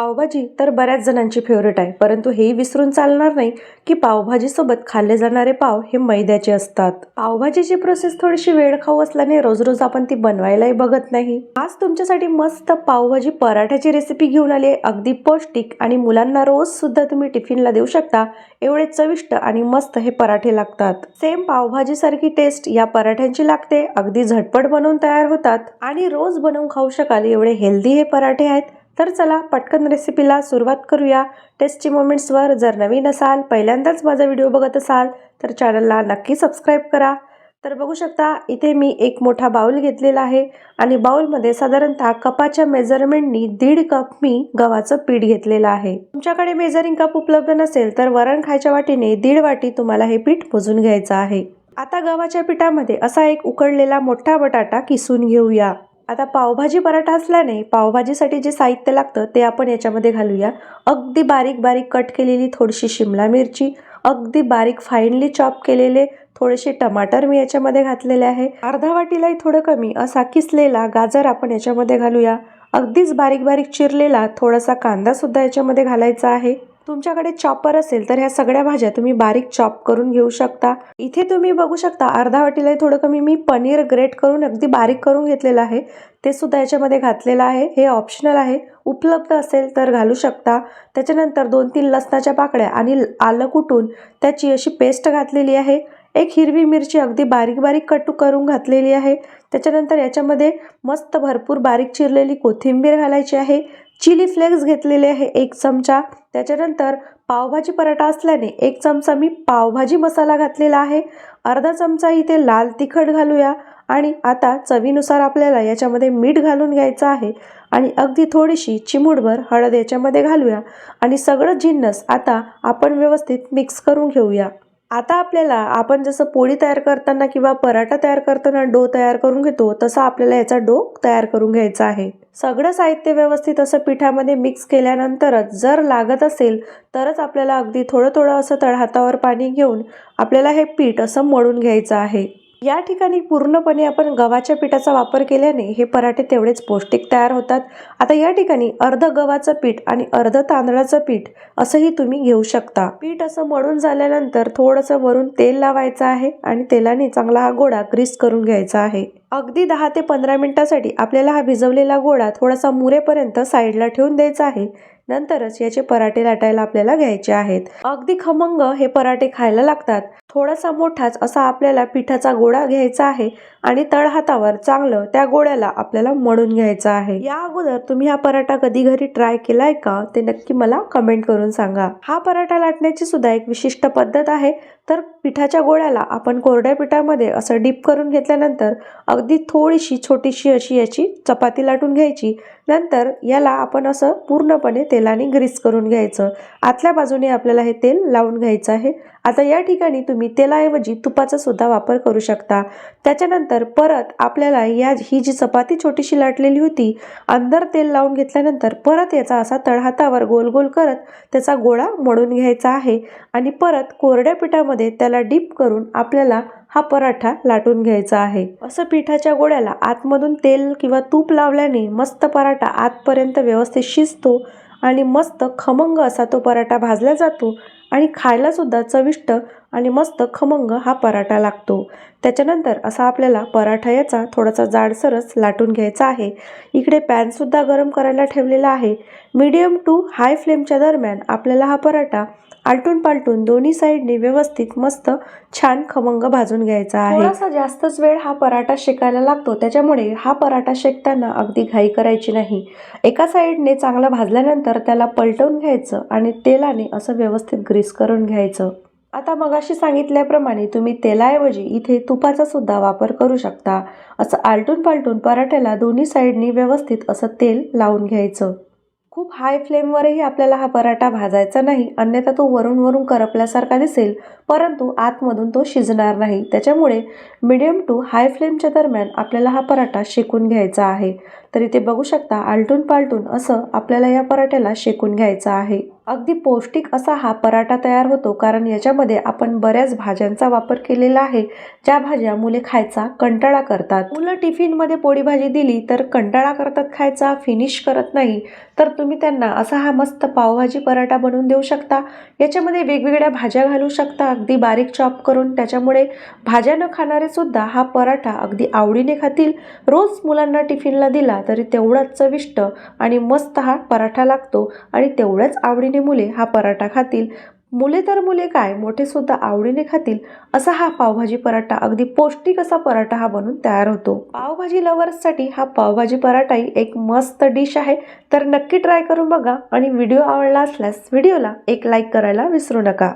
पावभाजी तर बऱ्याच जणांची फेवरेट आहे. परंतु हेही विसरून चालणार नाही की पावभाजीसोबत खाल्ले जाणारे पाव हे मैद्याचे असतात. पावभाजीची प्रोसेस थोडीशी वेळ खाऊ असल्याने रोज रोज आपण ती बनवायलाही बघत नाही. आज तुमच्यासाठी मस्त पावभाजी पराठ्याची रेसिपी घेऊन आली आहे. अगदी पौष्टिक आणि मुलांना रोज सुद्धा तुम्ही टिफिनला देऊ शकता. एवढे चविष्ट आणि मस्त हे पराठे लागतात. सेम पावभाजीसारखी टेस्ट या पराठ्यांची लागते. अगदी झटपट बनवून तयार होतात. आणि रोज बनवून खाऊ शकाल एवढे हेल्दी हे पराठे आहेत. तर चला पटकन रेसिपीला सुरुवात करूया. टेस्टी मोमेंट्सवर जर नवीन असाल पहिल्यांदाच माझा व्हिडिओ बघत असाल तर चॅनलला नक्की सबस्क्राईब करा. तर बघू शकता इथे मी एक मोठा बाउल घेतलेला आहे आणि बाउलमध्ये साधारणतः कपाच्या मेजरमेंटनी दीड कप मी गव्हाचं पीठ घेतलेलं आहे. तुमच्याकडे मेजरिंग कप उपलब्ध नसेल तर वरण खायच्या वाटीने दीड वाटी तुम्हाला हे पीठ मोजून घ्यायचं आहे. आता गव्हाच्या पिठामध्ये असा एक उकडलेला मोठा बटाटा किसून घेऊया. आता पावभाजी पराठा असल्याने पावभाजीसाठी जे साहित्य लागतं ते आपण याच्यामध्ये घालूया. अगदी बारीक बारीक कट केलेली थोडीशी शिमला मिरची अगदी बारीक फाईनली चॉप केलेले थोडेसे टमाटर मी याच्यामध्ये घातलेले आहे. अर्धा वाटीलाही थोडं कमी असा किसलेला गाजर आपण याच्यामध्ये घालूया. अगदीच बारीक बारीक चिरलेला थोडासा कांदासुद्धा याच्यामध्ये घालायचा आहे. तुमच्याकडे चॉपर असेल तर ह्या सगळ्या भाज्या तुम्ही बारीक चॉप करून घेऊ शकता. इथे तुम्ही बघू शकता अर्धा वाटीला थोडं कमी. मी पनीर ग्रेट करून अगदी बारीक करून घेतलेलं आहे. ते सुद्धा याच्यामध्ये घातलेलं आहे. हे ऑप्शनल आहे. उपलब्ध असेल तर घालू शकता. त्याच्यानंतर दोन तीन लसणाच्या पाकळ्या आणि आलं कुटून त्याची अशी पेस्ट घातलेली आहे. एक हिरवी मिरची अगदी बारीक बारीक कट करून घातलेली आहे. त्याच्यानंतर याच्यामध्ये मस्त भरपूर बारीक चिरलेली कोथिंबीर घालायची आहे. चिली फ्लेक्स घेतलेले आहे एक चमचा. त्याच्यानंतर पावभाजी पराठा असल्याने एक चमचा मी पावभाजी मसाला घातलेला आहे. अर्धा चमचा इथे लाल तिखट घालूया आणि आता चवीनुसार आपल्याला याच्यामध्ये मीठ घालून घ्यायचं आहे आणि अगदी थोडीशी चिमूटभर हळद याच्यामध्ये घालूया आणि सगळं जिन्नस आता आपण व्यवस्थित मिक्स करून घेऊया. आता आपल्याला आपण जसं पोळी तयार करताना किंवा पराठा तयार करताना डो तयार करून घेतो तसा आपल्याला याचा डो तयार करून घ्यायचा आहे. सगळं साहित्य व्यवस्थित असं पिठामध्ये मिक्स केल्यानंतरच जर लागत असेल तरच आपल्याला अगदी थोडं थोडं असं तळहातावर पाणी घेऊन आपल्याला हे पीठ असं मळून घ्यायचं आहे. या ठिकाणी पूर्णपणे आपण गव्हाच्या पिठाचा वापर केल्याने हे पराठे तेवढेच पौष्टिक तयार होतात. आता या ठिकाणी अर्ध गव्हाचं पीठ आणि अर्ध तांदळाचं पीठ असंही तुम्ही घेऊ शकता. पीठ असं मळून झाल्यानंतर थोडंसं वरून तेल लावायचं आहे आणि तेलाने चांगला हा गोळा ग्रीस करून घ्यायचा आहे. अगदी दहा ते पंधरा मिनिटासाठी आपल्याला हा भिजवलेला गोळा थोडासा मुरेपर्यंत साईडला ठेवून द्यायचा आहे. नंतरच याचे पराठे लाटायला आपल्याला घ्यायचे आहेत. अगदी खमंग हे पराठे खायला लागतात. थोडासा मोठाच असा आपल्याला पिठाचा गोळा घ्यायचा आहे आणि तळहातावर चांगलं त्या गोळ्याला आपल्याला मळून घ्यायचं आहे. या अगोदर तुम्ही हा पराठा कधी घरी ट्राय केलाय का? ते नक्की मला कमेंट करून सांगा. हा पराठा लाटण्याची सुद्धा एक विशिष्ट पद्धत आहे. तर पिठाच्या गोळ्याला आपण कोरड्या पिठामध्ये असं डीप करून घेतल्यानंतर अगदी थोडीशी छोटीशी अशी याची चपाती लाटून घ्यायची. नंतर याला आपण असं पूर्णपणे तेलाने ग्रीस करून घ्यायचं. आतल्या बाजूने आपल्याला हे तेल लावून घ्यायचं आहे. आता या ठिकाणी तुम्ही तेलाऐवजी तुपाचा सुद्धा वापर करू शकता. त्याच्यानंतर परत आपल्याला या ही जी चपाती छोटीशी लाटलेली होती अंदर तेल लावून घेतल्यानंतर परत याचा असा तळहातावर गोल गोल करत त्याचा गोळा मळून घ्यायचा आहे आणि परत कोरड्या पिठामध्ये त्याला डीप करून आपल्याला हा पराठा लाटून घ्यायचा आहे. असं पिठाच्या गोळ्याला आतमधून तेल किंवा तूप लावल्याने मस्त पराठा आतपर्यंत व्यवस्थित शिजतो आणि मस्त खमंग असा तो पराठा भाजला जातो आणि खायला सुद्धा चविष्ट आणि मस्त खमंग हा पराठा लागतो. त्याच्यानंतर असा आपल्याला पराठा याचा थोडासा जाडसरच लाटून घ्यायचा आहे. इकडे पॅनसुद्धा गरम करायला ठेवलेला आहे. मीडियम टू हाय फ्लेमच्या दरम्यान आपल्याला हा पराठा आलटून पालटून दोन्ही साईडने व्यवस्थित मस्त छान खमंग भाजून घ्यायचा आहे. थोडासा जास्तच वेळ हा पराठा शेकायला लागतो. त्याच्यामुळे हा पराठा शेकताना अगदी घाई करायची नाही. एका साईडने चांगला भाजल्यानंतर त्याला पलटवून घ्यायचं आणि तेलाने असं व्यवस्थित ग्रीस करून घ्यायचं. आता मगाशी सांगितल्याप्रमाणे तुम्ही तेलाऐवजी इथे तुपाचा सुद्धा वापर करू शकता. असं आलटून पालटून पराठ्याला दोन्ही साईडनी व्यवस्थित असं तेल लावून घ्यायचं. खूप हाय फ्लेमवरही आपल्याला हा पराठा भाजायचा नाही. अन्यथा तो वरून वरून करपल्यासारखा दिसेल. परंतु आतमधून तो शिजणार नाही. त्याच्यामुळे मिडियम टू हाय फ्लेमच्या दरम्यान आपल्याला हा पराठा शेकून घ्यायचा आहे. तर इथे बघू शकता आलटून पालटून असं आपल्याला या पराठ्याला शेकून घ्यायचं आहे. अगदी पौष्टिक असा हा पराठा तयार होतो कारण याच्यामध्ये आपण बऱ्याच भाज्यांचा वापर केलेला आहे ज्या भाज्या मुले खायचा कंटाळा करतात. मुलं टिफिनमध्ये पोळी भाजी दिली तर कंटाळा करतात खायचा फिनिश करत नाही तर तुम्ही त्यांना असा हा मस्त पावभाजी पराठा बनवून देऊ शकता. याच्यामध्ये वेगवेगळ्या भाज्या घालू शकता अगदी बारीक चॉप करून. त्याच्यामुळे भाज्या न खाणारे सुद्धा हा पराठा अगदी आवडीने खातील. रोज मुलांना टिफिनला दिला तरी तेवढाच चविष्ट आणि मस्त हा पराठा लागतो आणि तेवढ्याच आवडीने मुले हा पराठा खातील. मुले तर मुले काय मोठे सुद्धा आवडीने खातील असा हा पावभाजी पराठा अगदी पौष्टिक असा पराठा हा बनून तयार होतो. पावभाजी लवर्ससाठी हा पावभाजी पराठाही एक मस्त डिश आहे. तर नक्की ट्राय करून बघा आणि व्हिडिओ आवडला असल्यास व्हिडिओला एक लाईक करायला विसरू नका.